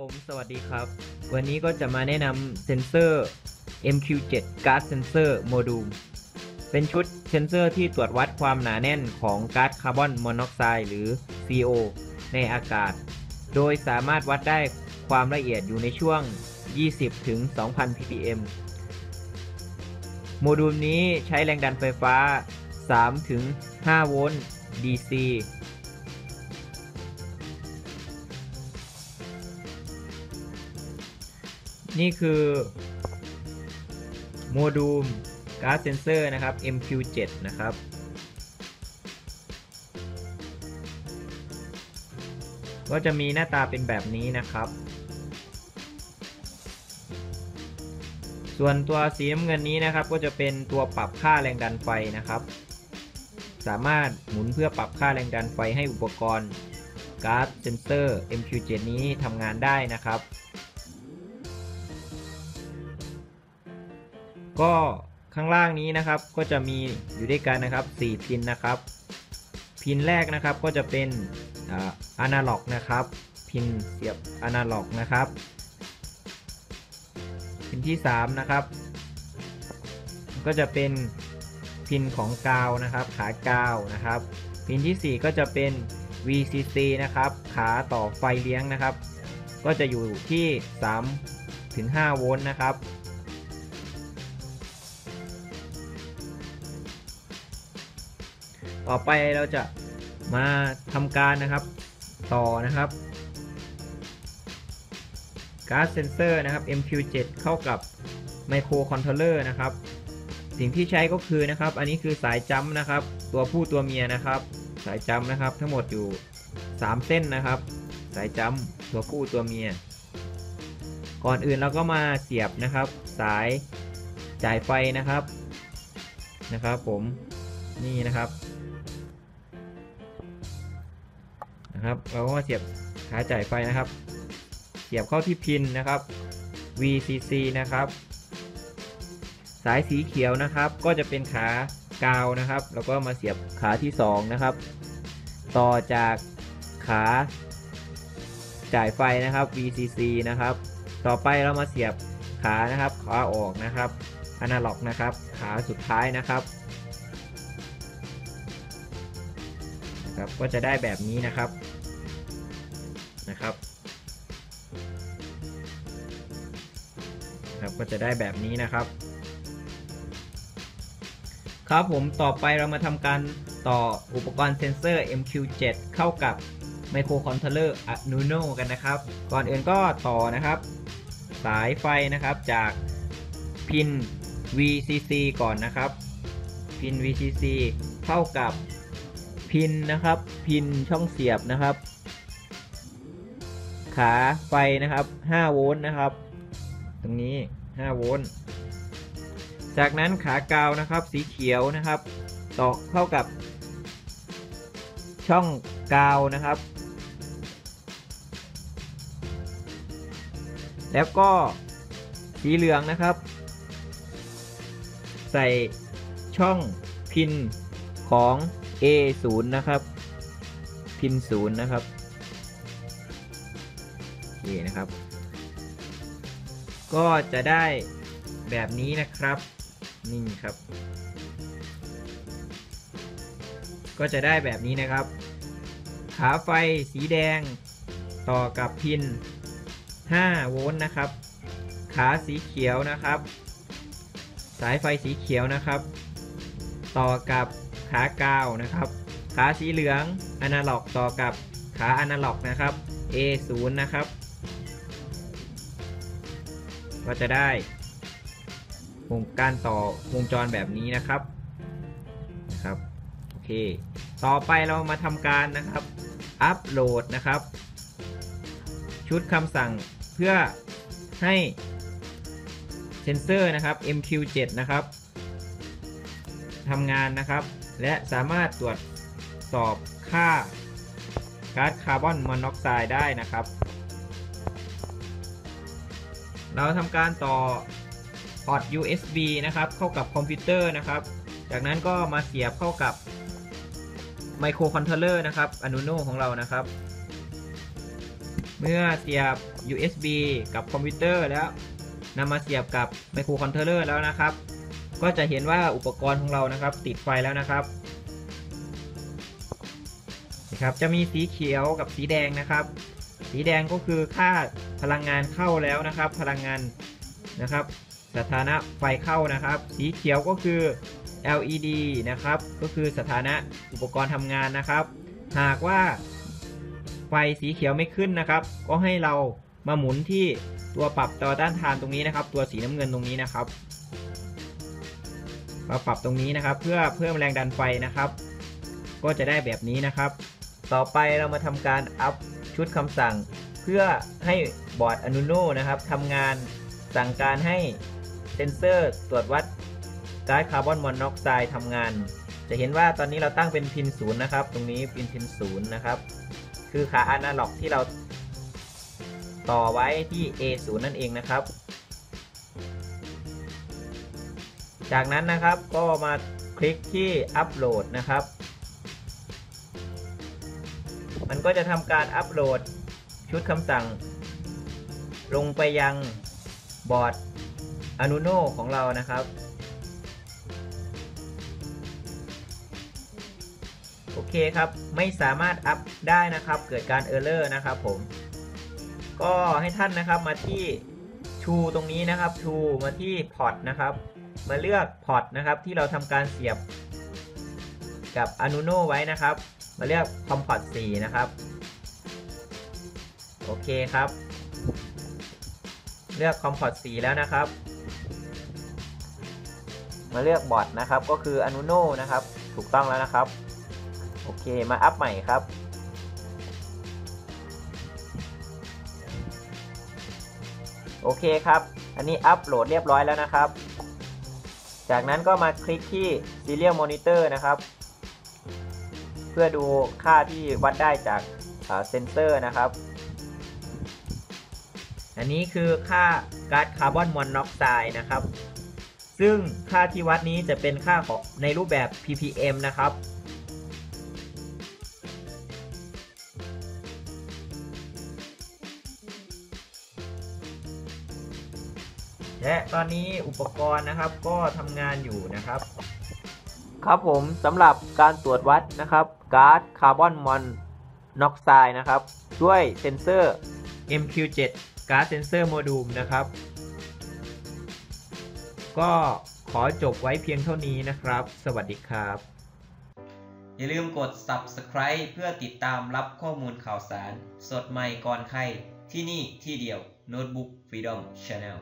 ผมสวัสดีครับ วันนี้ก็จะมาแนะนำเซนเซอร์ MQ7 Guard Sensor Module เป็นชุดเซนเซอร์ที่ตรวจวัดความหนาแน่นของก๊าซคาร์บอนมอนอกไซด์หรือ CO ในอากาศ โดยสามารถวัดได้ความละเอียดอยู่ในช่วง 20 ถึง 2,000 ppm โมดูลนี้ใช้แรงดันไฟฟ้า 3 ถึง 5 โวลต์ DC นี่คือโมดูลการ์ดเซนเซอร์นะครับ MQ7 นะครับ ก็จะมีหน้าตาเป็นแบบนี้นะครับ ส่วนตัวสีน้ำเงินนี้นะครับ ก็จะเป็นตัวปรับค่าแรงดันไฟนะครับ สามารถหมุนเพื่อปรับค่าแรงดันไฟให้อุปกรณ์การ์ดเซนเซอร์ MQ7 นี้ทำงานได้นะครับ ก็ข้างล่างนี้นะครับก็จะมีอยู่ด้วยกันนะครับ 4 พินนะครับ พินแรกนะครับก็จะเป็นอะนาล็อกนะครับ พินเสียบอะนาล็อกนะครับ พินที่ 3 นะครับ ก็จะเป็นพินของกาวนะครับ ขากาวนะครับ พินที่ 4 ก็จะเป็น VCC นะครับ ขาต่อไฟเลี้ยงนะครับ ก็จะอยู่ที่ 3 ถึง 5 โวลต์นะครับ ต่อไปเราจะมาทำการนะครับต่อนะครับการ์ดเซนเซอร์นะครับ MQ7 เข้ากับไมโครคอนโทรลเลอร์นะครับ สิ่งที่ใช้ก็คือนะครับ อันนี้คือสายจัมนะครับ ตัวผู้ตัวเมียนะครับ สายจัมนะครับ ทั้งหมดอยู่ 3 เส้นนะครับ สายจัมตัวผู้ตัวเมีย ก่อนอื่นเราก็มาเสียบนะครับ สายจ่ายไฟนะครับนะครับ ผมนี่นะครับ นะครับ เราก็มาเสียบขาจ่ายไฟนะครับ เสียบเข้าที่พินนะครับ VCC นะครับ สายสีเขียวนะครับ ก็จะเป็นขากาวนะครับ แล้วก็มาเสียบขาที่ 2 นะครับ ต่อจากขาจ่ายไฟนะครับ VCC นะครับ ต่อไปเรามาเสียบขานะครับขาออกนะครับอนาล็อกนะครับ ขาสุดท้ายนะครับนะครับก็จะได้แบบนี้นะครับ นะครับครับก็จะได้แบบนี้นะครับ ครับผมต่อไปเรามาทำการต่ออุปกรณ์เซนเซอร์ MQ7 เข้ากับไมโครคอนโทรลเลอร์ Arduino กันนะครับ ก่อนอื่นก็ต่อนะครับ สายไฟนะครับจากพิน VCC ก่อนนะครับ พิน VCC เข้ากับพินนะครับ พินช่องเสียบนะครับ ขาไฟนะครับ 5 โวลต์นะครับ ตรงนี้ 5 โวลต์ จากนั้นขากาวนะครับสีเขียวนะครับต่อเข้ากับ ช่องกาวนะครับ แล้วก็สีเหลืองนะครับ ใส่ช่องพินของ A0 นะครับ พิน 0 นะครับ นี่นะครับ ก็จะได้แบบนี้นะครับ นี่ครับ ก็จะได้แบบนี้นะครับ ขาไฟสีแดงต่อกับพิน 5 โวลต์นะครับ ขาสีเขียวนะครับ สายไฟสีเขียวนะครับ ต่อกับขากาวนะครับ ขาสีเหลืองอนาล็อกต่อกับขาอนาล็อกนะครับ A0 นะครับ ก็จะได้วงการต่อวงจรแบบนี้นะครับนะครับโอเค ต่อไปเรามาทำการนะครับอัปโหลดนะครับ ชุดคำสั่งเพื่อให้เซนเซอร์นะครับ MQ7 นะครับทำงานนะครับ และสามารถตรวจสอบค่าก๊าซคาร์บอนมอนอกไซด์ได้นะครับ เราทำการต่อพอร์ต USB นะครับ เข้ากับคอมพิวเตอร์นะครับ จากนั้นก็มาเสียบเข้ากับไมโครคอนโทรลเลอร์นะครับ Arduino ของเรานะครับ เมื่อเสียบ USB กับคอมพิวเตอร์แล้วนำมาเสียบกับไมโครคอนโทรลเลอร์แล้วนะครับ ก็จะเห็นว่าอุปกรณ์ของเรานะครับ ติดไฟแล้วนะครับนะครับ จะมีสีเขียวกับสีแดงนะครับ สีแดงก็คือค่าพลังงานเข้าแล้วนะครับ พลังงานนะครับ สถานะไฟเข้านะครับ สีเขียวก็คือ LED นะครับ ก็คือสถานะอุปกรณ์ทำงานนะครับ หากว่าไฟสีเขียวไม่ขึ้นนะครับ ก็ให้เรามาหมุนที่ตัวปรับต่อต้านทานตรงนี้นะครับ ตัวสีน้ำเงินตรงนี้นะครับมาปรับตรงนี้นะครับ เพื่อเพิ่มแรงดันไฟนะครับ ก็จะได้แบบนี้นะครับ ต่อไปเรามาทำการอัพ ชุดคำสั่ง เพื่อให้บอร์ด Arduino นะครับทำงานสั่งการให้เซนเซอร์ตรวจวัดก๊าซคาร์บอนมอนอกไซด์ทำงาน จะเห็นว่าตอนนี้เราตั้งเป็นพินศูนย์นะครับ ตรงนี้เป็นพินศูนย์นะครับ คือขาอนาล็อกที่เราต่อไว้ที่ A0 นั่นเองนะครับ จากนั้นนะครับก็มาคลิกที่อัปโหลดนะครับ มันก็จะทำการอัปโหลดชุดคำสั่ง ลงไปยังบอร์ด Arduino ของเรานะครับ โอเคครับ ไม่สามารถอัพได้นะครับ เกิดการเออร์เลอร์นะครับผม ก็ให้ท่านนะครับมาที่ชูตรงนี้นะครับชูมาที่พอร์ตนะครับ มาเลือกพอร์ตนะครับ ที่เราทำการเสียบกับ Arduino ไว้นะครับ มาเลือก COM port 4นะครับ โอเคครับ เลือก COM port 4แล้วนะครับ มาเลือกบอร์ดนะครับก็คือ Arduino นะครับ ถูกต้องแล้วนะครับ โอเคมาอัพใหม่ครับโอเคครับ อันนี้อัพโหลดเรียบร้อยแล้วนะครับ จากนั้นก็มาคลิกที่ Serial Monitor นะครับ เพื่อดูค่าที่วัดได้จากเซนเซอร์นะครับ อันนี้คือค่าก๊าซคาร์บอนมอนอกไซด์นะครับ ซึ่งค่าที่วัดนี้จะเป็นค่าของในรูปแบบ ppm นะครับ และตอนนี้อุปกรณ์นะครับก็ทำงานอยู่นะครับ ครับผมสำหรับการตรวจวัดนะครับก๊าซคาร์บอนมอนอกไซด์นะครับด้วยเซนเซอร์ MQ7 ก๊าซเซนเซอร์โมดูลนะครับ ก็ขอจบไว้เพียงเท่านี้นะครับ สวัสดีครับ อย่าลืมกด subscribe เพื่อติดตามรับข้อมูลข่าวสาร สดใหม่ก่อนใครที่นี่ที่เดียว Notebook Freedom Channel